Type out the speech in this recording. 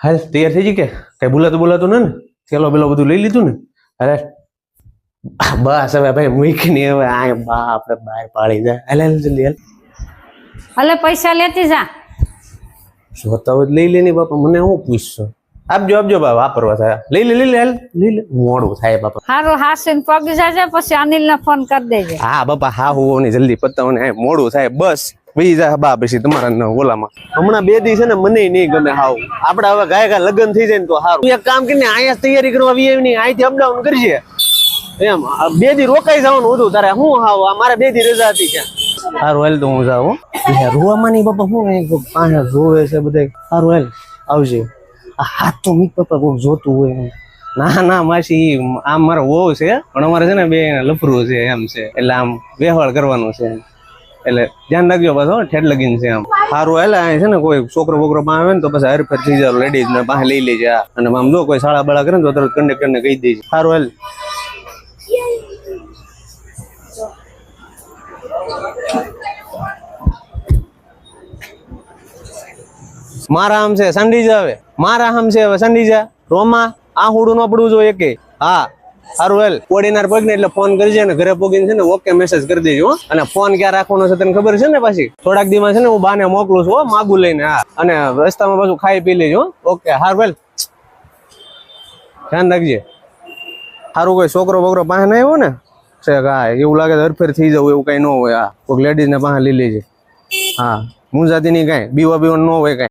હાલ તૈયાર થઈ ગઈ કે? કઈ બોલાતું બોલાતું ને? થેલો બેલો બધું લઈ લીધું ને? અરે બસ હવે ભાઈ મૂકીને હવે આ બા આપણે બહાર પાડી જાય હાલ હાલ જલ્દી હાલ. હાલે પૈસા લેતી જા. જોતા હોય લઈ લે ને બાપા મને હું પૂછશો? આપજો આપજો બા વાપરવા થાય. લઈ લે લઈ લે હાલ. લઈ લે. મોડું થાય બાપા. હારું હાસીન પગ જાજે પછી અનિલને ફોન કરી દેજે. હા બાપા હા હું ને જલ્દી પતાવો ને મોડું થાય બસ. વહી જા બા પછી તમારા ન ઓલામાં હમણાં બે દી છે ને મને નહીં ગમે હાવ. આપડે હવે ગાય ગાય લગ્ન થઈ જાય ને તો સારું એક કામ કરીને અહીંયા તૈયારી કરવા આવી નહીં અહીંથી અપડાઉન કરીએ એમ બે દી રોકાઈ જવાનું હતું તારે. હું હાવ? મારે બે દી રજા હતી ત્યાં. સારું હાલ તો હું જાઉં રોવામાં નહીં બાપા હું પાછા જોવે છે બધે સારું હેલ આવજે. આ હાથ તો મીત પપ્પા કોક જોતું હોય એમ. ના ના માસી આમ મારો વહુ છે પણ અમારે છે ને બે લફરું છે એમ છે. એટલે આમ વ્યવહાર કરવાનું છે એટલે ધ્યાન રાખજો બસ ઠેઠ લગીન છે આમ. સારું એટલે અહીં છે ને કોઈ છોકરો બોકરો પાસે આવે ને તો પછી હરફેર થઈ જાય લેડીઝ ને પાસે લઈ લેજે. અને આમ જો કોઈ શાળા બાળા કરે ને તો તરત કંડક્ટર ને કહી દેજે. સારું હેલ. મારા આમ છે સંડીજા આવે. મારા આમ છે, હવે સંડીજા રોમા, આ હુડું ન પડવું જોઈએ કે? હા. સારું, હેલ. કોડીનાર પગ ને એટલે ફોન કરજે ને ઘરે પોગીને છે ને ઓકે મેસેજ કરી દેજો અને ફોન ક્યાં રાખવાનો છે તને ખબર છે ને પાછી? થોડાક દીમાં છે હું બાને મોકલું છું માગું લઈને, હા. અને પાછું ખાઈ પી લેજો ઓકે હારું, હેલ. ધ્યાન રાખજે. સારું કોઈ છોકરો બોકરો પાસે ના આવ્યો ને, છે એવું લાગે હરફેર થઈ જવું એવું કઈ ન હોય, હા. કોઈક લેડીઝ ને પાસે લઈ લેજે. હા. મુંજાતી નહીં કાંઈ બીવા બીવા ન હોય કાંઈ.